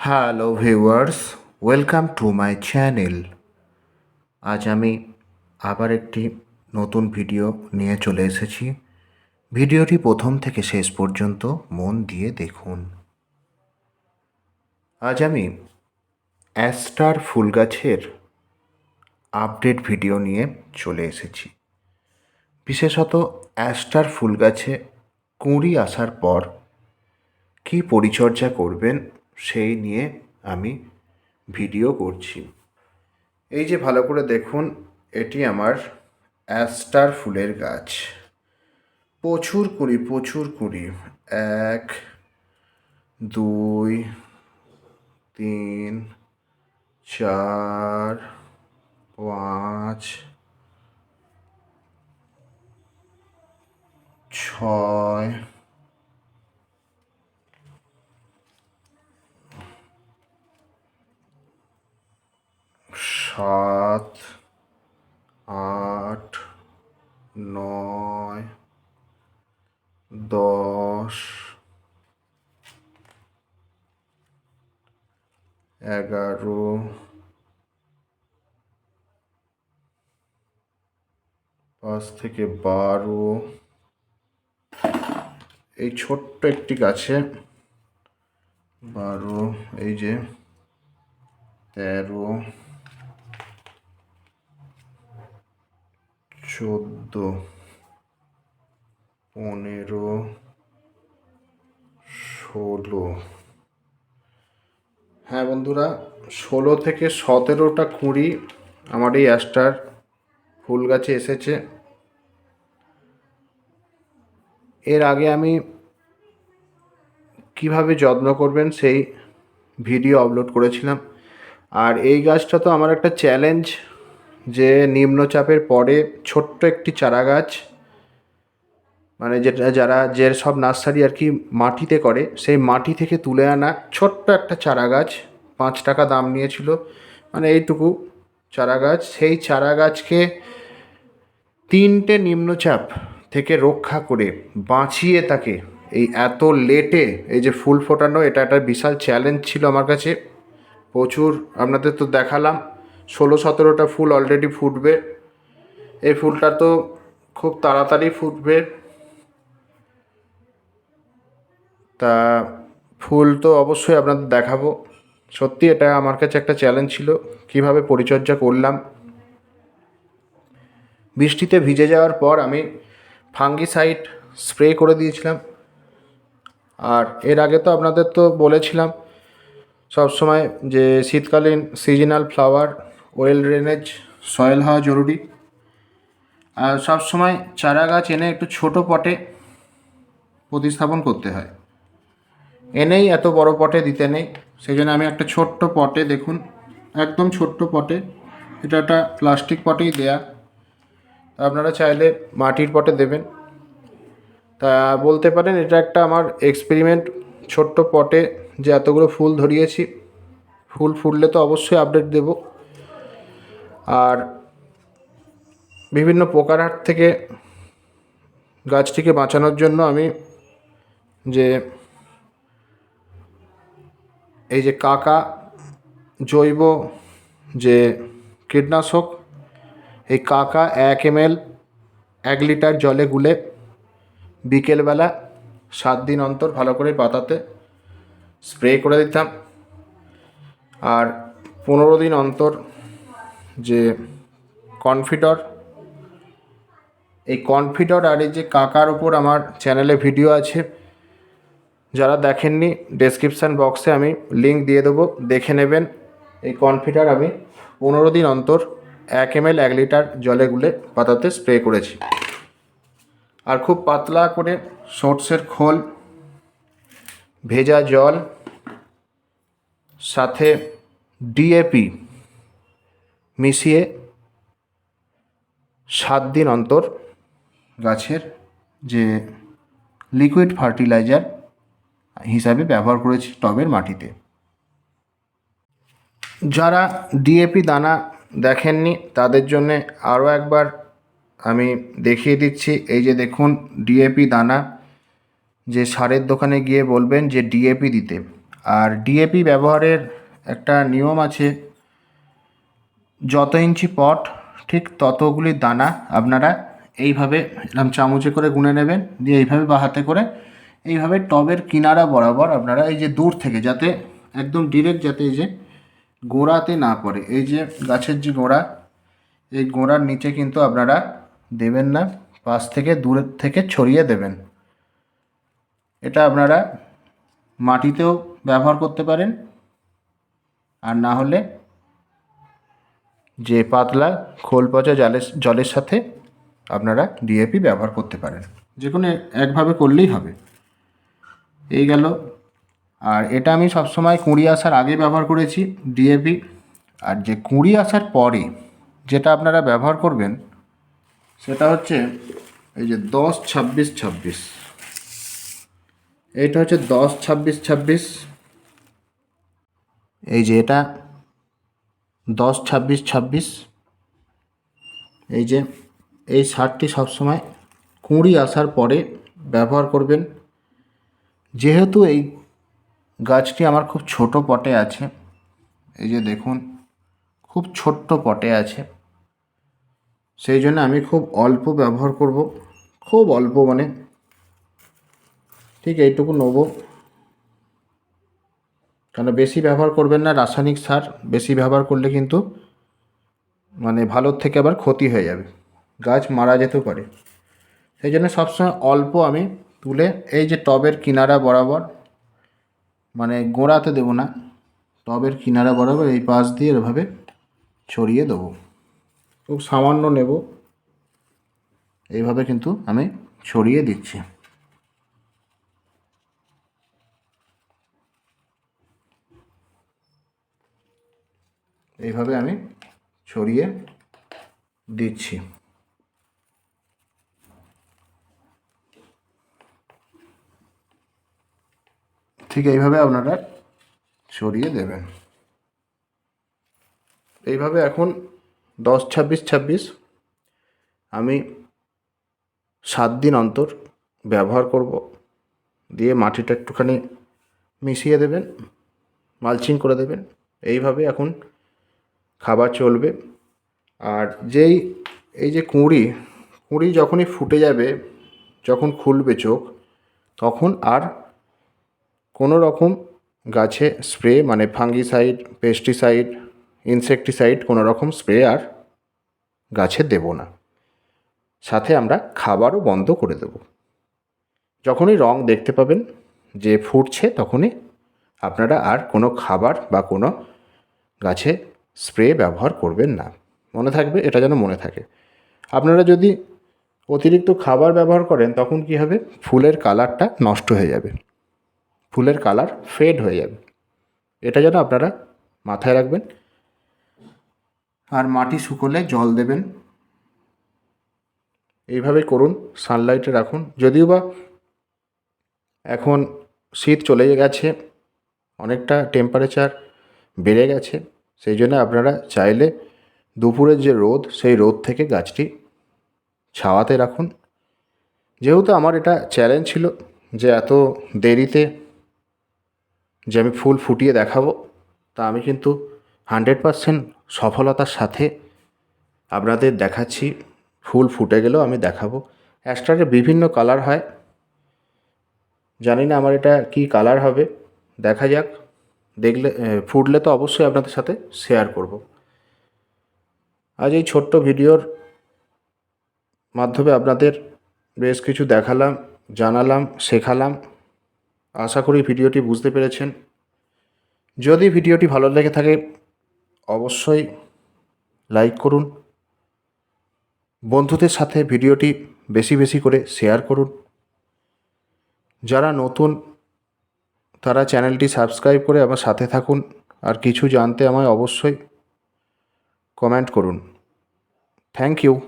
Hello viewers welcome to my channel আজ আমি আবার একটি নতুন ভিডিও নিয়ে চলে এসেছি। ভিডিওটি প্রথম থেকে শেষ পর্যন্ত মন দিয়ে দেখুন। আজ আমি অ্যাস্টার ফুল গাছের আপডেট ভিডিও নিয়ে চলে এসেছি। বিশেষত অ্যাস্টার ফুল গাছে কুঁড়ি আসার পর কী পরিচর্যা করবেন সেই নিয়ে আমি ভিডিও করছি। এই যে ভালো করে দেখুন, এটি আমার অ্যাস্টার ফুলের গাছ। প্রচুর কুড়ি প্রচুর কুড়ি। এক, দুই, তিন, চার, পাঁচ, ছয় সাত আট নয় দশ এগারো। পাঁচ থেকে বারো। এই ছোট্ট একটি গাছে বারো, এই যে তেরো, চোদ্দ, পনেরো, ষোলো। হ্যাঁ বন্ধুরা, ষোলো থেকে সতেরোটা কুঁড়ি আমার এই অ্যাস্টার ফুল গাছে এসেছে। এর আগে আমি কীভাবে যত্ন করবেন সেই ভিডিও আপলোড করেছিলাম। আর এই গাছটা তো আমার একটা চ্যালেঞ্জ যে নিম্নচাপের পরে ছোট্ট একটি চারা গাছ মানে যেটা, যারা, যে সব নার্সারি আর কি মাটিতে করে, সেই মাটি থেকে তুলে আনা ছোট্ট একটা চারা গাছ পাঁচ টাকা দাম নিয়েছিল। মানে এইটুকু চারা গাছ সেই চারা গাছকে তিনটে নিম্নচাপ থেকে রক্ষা করে বাঁচিয়ে তাকে এই এত লেটে, এই যে ফুল ফোটানো, এটা একটা বিশাল চ্যালেঞ্জ ছিল আমার কাছে। প্রচুর আপনাদের তো দেখালাম, ষোলো, সতেরোটা ফুল অলরেডি ফুটবে। এই ফুলটা তো খুব তাড়াতাড়ি ফুটবে। তা ফুল তো অবশ্যই আপনাদের দেখাবো। সত্যি এটা আমার কাছে একটা চ্যালেঞ্জ ছিল, কীভাবে পরিচর্যা করলাম। বৃষ্টিতে ভিজে যাওয়ার পর আমি ফাঙ্গিসাইড স্প্রে করে দিয়েছিলাম। আর এর আগে তো আপনাদের তো বলেছিলাম, সবসময় যে শীতকালীন seasonal flower well drainage soil হওয়া জরুরি। আর সবসময় চারা গাছ এনে একটু ছোট পটে প্রতিস্থাপন করতে হয়। এনেই এত বড় পটে দিতে নেই। সেই জন্য আমি একটা ছোট্ট পটে, দেখুন, একদম ছোট্ট পটে। এটা একটা প্লাস্টিক পটেই দেয়া। আপনারা চাইলে মাটির পটে দেবেন। তা বলতে পারেন, এটা একটা আমার এক্সপেরিমেন্ট ছোট্ট পটে যে এতগুলো ফুল ধরিয়েছি, ফুল ফুটলে তো অবশ্যই আপডেট দেব। আর বিভিন্ন পোকার হাট থেকে গাছটিকে বাঁচানোর জন্য আমি যে এই যে কাকা, জৈব যে কীটনাশক, এই কাকা এক এম এল এক লিটার জলে গুলে বিকেলবেলা সাত দিন অন্তর ভালো করে পাতাতে স্প্রে করে দিতাম। আর পনেরো দিন অন্তর যে কনফিডর, এই কনফিডর আর এই যে কাকার ওপর আমার চ্যানেলে ভিডিও আছে যারা দেখেননি ডেসক্রিপশান বক্সে আমি লিঙ্ক দিয়ে দেবো। দেখে নেবেন, এই কনফিডার আমি পনেরো দিন অন্তর এক এম এল এক লিটার জলে গুলে পাতাতে স্প্রে করেছি। আর খুব পাতলা করে সর্ষের খোল, ভেজা জল, সাথে ডিএপি মিশিয়ে সাত দিন অন্তর গাছের যে লিকুইড ফার্টিলাইজার হিসাবে ব্যবহার করেছি টবের মাটিতে। যারা ডিএপি দানা দেখেননি, তাদের জন্যে আরও একবার আমি দেখিয়ে দিচ্ছি। এই যে দেখুন ডিএপি দানা যে সারের দোকানে গিয়ে বলবেন যে ডিএপি দিতে। আর ডিএপি ব্যবহারের একটা নিয়ম আছে, যত ইঞ্চি পট, ঠিক ততগুলি দানা আপনারা এইভাবে এরকম চামচে করে গুনে নেবেন, দিয়ে এইভাবে বা হাতে করে এইভাবে টবের কিনারা বরাবর আপনারা এই যে দূর থেকে যাতে একদম ডিরেক্ট যাতে এই যে গোড়াতে না পড়ে, এই যে গাছের যে গোড়া, এই গোড়ার নিচে কিন্তু আপনারা দেবেন না, পাশ থেকে দূরের থেকে ছড়িয়ে দেবেন। এটা আপনারা মাটিতেও ব্যবহার করতে পারেন। আর না হলে যে পাতলা খোল পচা জলের জলের সাথে আপনারা ডিএপি ব্যবহার করতে পারেন। যে কোনো একভাবে করলেই হবে। এই গেল। আর এটা আমি সবসময় কুঁড়ি আসার আগে ব্যবহার করেছি ডিএপি আর যে কুঁড়ি আসার পরে যেটা আপনারা ব্যবহার করবেন, সেটা হচ্ছে এই যে দশ ছাব্বিশ ছাব্বিশ। এইটা হচ্ছে দশ ছাব্বিশ ছাব্বিশ। এই যে এটা দশ ছাব্বিশ ছাব্বিশ। এই যে এই সারটি সবসময় কুঁড়ি আসার পরে ব্যবহার করবেন। যেহেতু এই গাছটি আমার খুব ছোট পটে আছে, এই যে দেখুন, খুব ছোট্ট পটে আছে, সেই জন্য আমি খুব অল্প ব্যবহার করব, খুব অল্প মানে ঠিক এইটুকু নেব। কেন বেশি ব্যবহার করবেন না, রাসায়নিক সার বেশি ব্যবহার করলে কিন্তু মানে ভালোর থেকে আবার ক্ষতি হয়ে যাবে, গাছ মারা যেতেও পারে। সেই জন্য সবসময় অল্প আমি তুলে এই যে টবের কিনারা বরাবর মানে গোড়াতে দেবো না, টবের কিনারা বরাবর এই পাশ দিয়ে এভাবে ছড়িয়ে দেবো। খুব সামান্য নেব। এইভাবে কিন্তু আমি ছড়িয়ে দিচ্ছি। এইভাবে আমি ছড়িয়ে দিচ্ছি। ঠিক এইভাবে আপনারা ছড়িয়ে দেবেন। এইভাবে এখন দশ, ছাব্বিশ ছাব্বিশ আমি সাত দিন অন্তর ব্যবহার করব। দিয়ে মাটিটা একটুখানি মিশিয়ে দেবেন, মালচিং করে দেবেন। এইভাবে এখন খাবার চলবে। আর যেই, এই যে কুঁড়ি কুঁড়ি যখনই ফুটে যাবে, যখন খুলবে চোখ, তখন আর কোনো রকম গাছে স্প্রে মানে ফাঙ্গিসাইড, পেস্টিসাইড, ইনসেকটিসাইড কোনো রকম স্প্রে আর গাছে দেব না। সাথে আমরা খাবারও বন্ধ করে দেব। যখনই রং দেখতে পাবেন, যে ফুটছে তখনই আপনারা আর কোনো খাবার বা কোনো গাছে স্প্রে ব্যবহার করবেন না। মনে থাকবে, এটা যেন মনে থাকে। আপনারা যদি অতিরিক্ত খাবার ব্যবহার করেন, তখন কি হবে? ফুলের কালারটা নষ্ট হয়ে যাবে। ফুলের কালার ফেড হয়ে যাবে। এটা যেন আপনারা মাথায় রাখবেন আর মাটি শুকোলে জল দেবেন। এইভাবে করুন সানলাইটে রাখুন। যদিও বা এখন শীত চলে গেছে, অনেকটা টেম্পারেচার বেড়ে গেছে, সেই জন্য আপনারা চাইলে দুপুরের যে রোদ, সেই রোদ থেকে গাছটি ছাওয়াতে রাখুন। যেহেতু আমার এটা চ্যালেঞ্জ ছিল যে এত দেরিতে যে আমি ফুল ফুটিয়ে দেখাবো, তা আমি কিন্তু হান্ড্রেড পারসেন্ট সফলতার সাথে আপনাদের দেখাচ্ছি। ফুল ফুটে গেলেও আমি দেখাবো। অ্যাস্ট্রারে বিভিন্ন কালার হয়। জানি না আমার এটা কী কালার হবে। দেখা যাক। দেখলে ফুটলে তো অবশ্যই আপনাদের সাথে শেয়ার করব। আজ এই ছোট্ট ভিডিওর মাধ্যমে আপনাদের বেশ কিছু দেখালাম, জানালাম, শেখালাম। আশা করি ভিডিওটি বুঝতে পেরেছেন। যদি ভিডিওটি ভালো লেগে থাকে, অবশ্যই লাইক করুন। বন্ধুদের সাথে ভিডিওটি বেশি বেশি করে শেয়ার করুন। যারা নতুন, তারা চ্যানেলটি সাবস্ক্রাইব করে আমার সাথে থাকুন। আর কিছু জানতে আমায় অবশ্যই কমেন্ট করুন। Thank you.